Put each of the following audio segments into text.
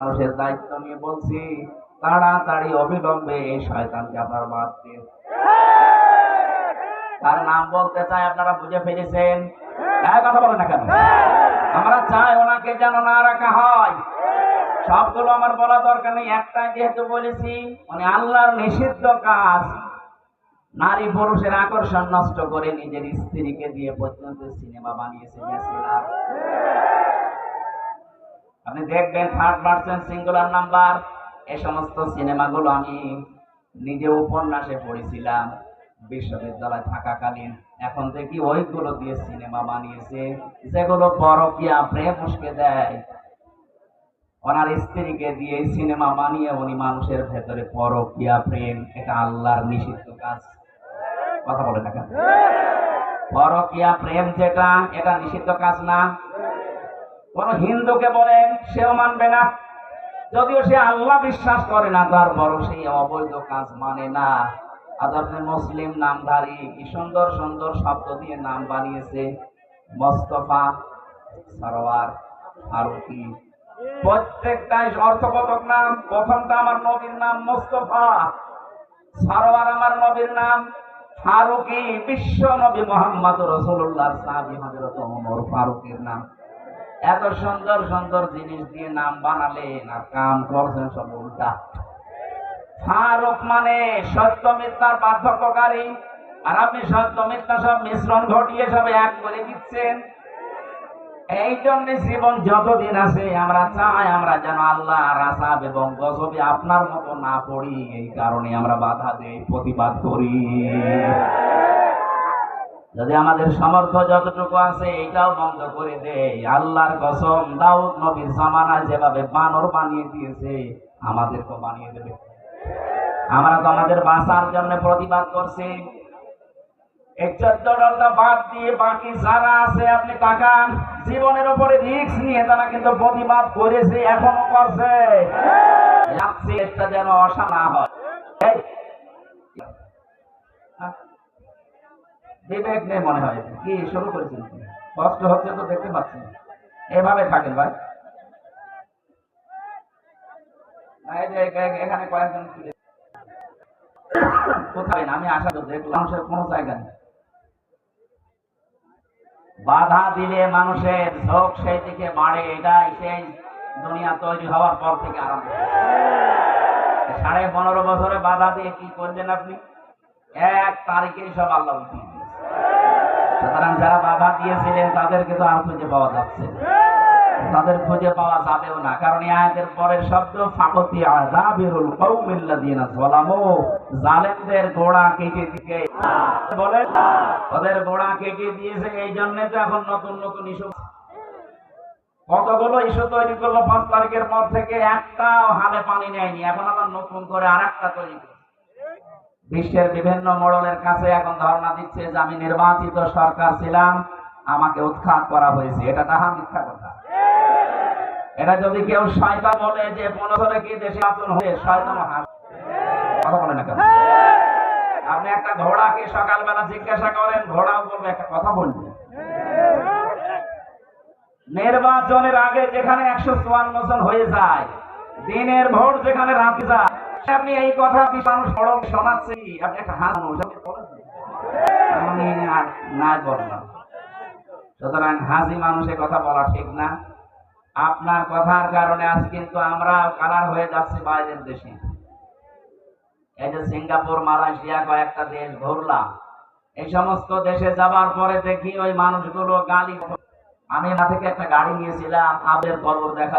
মানুষের দায়িত্ব নিয়ে বলছি, তাড়াতাড়ি অবিলম্বে এই শয়তানকে আপনার বাদ দিন তার নাম বলতে চাই, আপনারা বুঝে ফেলেছেন? কথা বলেন কেন? আমরা চাই ওনাকে যেন না রাখা হয়। সবগুলো আমার বলা দরকার নেই একটা যেহেতু বলেছি মানে আল্লাহর নিষিদ্ধ কাজ। নারী পুরুষের আকর্ষণ নষ্ট করে নিজের স্ত্রীকে দিয়ে পর্যন্ত সিনেমা বানিয়েছে, মেসিরা। আপনি দেখবেন থার্ড পার্সন সিঙ্গুলার নাম্বার এই সমস্ত সিনেমাগুলো আমি নিজে উপন্যাসে পড়েছিলাম বিশ্ববিদ্যালয় থাকাকালীন। এখন দেখি ওইগুলো দিয়ে সিনেমা বানিয়েছে। যেগুলো পরকিয়া প্রেম উস্কে দেয়। ওনার স্ত্রীকে দিয়ে সিনেমা বানিয়ে উনি মানুষের ভেতরে পরকিয়া প্রেম এটা আল্লাহর নিষিদ্ধ কাজ। কথা বলে না কেন? পরকিয়া প্রেম যেটা এটা নিষিদ্ধ কাজ না। কোন হিন্দুকে বলেন সেও মানবে না। যদিও সে আল্লাহ বিশ্বাস করে না তারপরও সেই অবৈধ কাজ মানে না। আজ আপনি মুসলিম নামধারী কি সুন্দর সুন্দর শব্দ দিয়ে নাম বানিয়েছে? মোস্তফা সরোয়ার ফারুকি। প্রত্যেকটাই অর্থবোধক নাম, প্রথমটা আমার নবীর নাম মোস্তফা, সারোয়ার আমার নবীর নাম ফারুকি, বিশ্ব নবী মোহাম্মদ রসুল্লাহ সাহাবি হজরত ওমর ফারুকের নাম। এত সুন্দর সুন্দর জিনিস দিয়ে নাম বানালেন আর কাম করছেন সব উল্টা। ফারুক মানে সত্য মিথ্যার পার্থক্যকারী। আর আপনি সত্য মিথ্যা সব মিশ্রণ ঘটিয়ে সব এক করে দিচ্ছেন। এই জন্য জীবন যতদিন আছে, আমরা চাই আমরা যেন আল্লাহ রাসাব এবং গজবে আপনার মতো না পড়ি। এই কারণে আমরা বাধা দেই, প্রতিবাদ করি। যদি আমাদের সামর্থ্য যতটুকু আছে এইটাও বন্ধ করে দেয় আল্লাহর কসম দাউদ নবীর জামানায় যেভাবে বানর বানিয়ে দিয়েছে আমাদেরকেও বানিয়ে দেবে আমরা তো আমাদের বাঁচার জন্য প্রতিবাদ করছি এই চোদ্দ দলটা বাদ দিয়ে বাকি যারা আছে আপনি তাকান জীবনের উপরে রিস্ক নিয়ে তারা কিন্তু প্রতিবাদ করেছে এখনও করছে যেন অসা না হয় হ্যাঁ? নেই মনে হয়। কি শুরু করেছেন কষ্ট হচ্ছে তো দেখতে পাচ্ছেন। এভাবে থাকেন ভাই। এখানে কয়েকজন কোথায়? আমি আশা মানুষের কোনো জায়গা নেই। বাধা দিলে মানুষের ঝোঁক সেই দিকে বাড়ে, এটাই সেই দুনিয়া তৈরি হওয়ার পর থেকে আরম্ভ। সাড়ে পনেরো বছরে বাধা দিয়ে কি করলেন আপনি? এক তারিখেই সব আল্লাহ। সুতরাং যারা বাধা দিয়েছিলেন, তাদেরকে তো আর খুঁজে পাওয়া যাচ্ছে তাদের খুঁজে পাওয়া যাবেও না, কারণ আয়াতের পরের শব্দ, ফাকতি আযাবিরুল কওমিল্লাযিনা যালামু। জালেমদের গোড়া কেটে দিকে। বলে ওদের গোড়া কেটে দিয়েছে এই জন্য তো এখন নতুন নতুন ইস্যু। কতগুলো ইস্যু তৈরি করল, পাঁচ তারিখের পর থেকে একটাও হালে পানি নেয়নি, এখন আবার নতুন করে আর একটা তৈরি করছে। বিশ্বের বিভিন্ন মডেলের কাছে এখন ধারণা দিচ্ছে যে আমি নির্বাচিত সরকার ছিলাম, আমাকে উৎখাত করা হয়েছে। এটা তাহা মিথ্যা কথা। এটা যদি কেউ শয়তান বলে যে পনেরো কি দেশে আচরণ হয়ে শয়তান কথা বলে না কেন? আপনি একটা ঘোড়াকে সকালবেলা জিজ্ঞাসা করেন, ঘোড়াও বলবে, একটা কথা বলবে। নির্বাচনের আগে যেখানে একশো চুয়ান্ন জন হয়ে যায়, দিনের ভোট যেখানে রাতে যায় আপনি এই কথা আপনি মানুষ সড়ক আপনি একটা হাত। আমি আর না সুতরাং হাসি মানুষের কথা বলা ঠিক না। আপনার কথার কারণে আজ কিন্তু আমরা কালার হয়ে যাচ্ছি বাইরের দেশে। এই যে সিঙ্গাপুর, মালয়েশিয়া কয়েকটা দেশ ঘুরলাম। এই সমস্ত দেশে যাবার পরে দেখি ওই মানুষগুলো গালি আমি না থেকে একটা গাড়ি নিয়েছিলাম, আবের কবর দেখা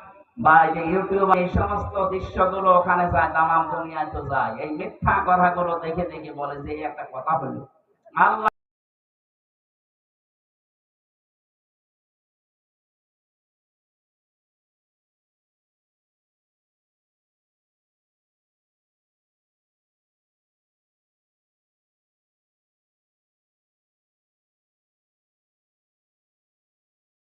ইউটিউব এই সমস্ত ওখানে যায় তো যায়। এই দেখে দেখে বলে যে একটা কথা হলো আল্লাহ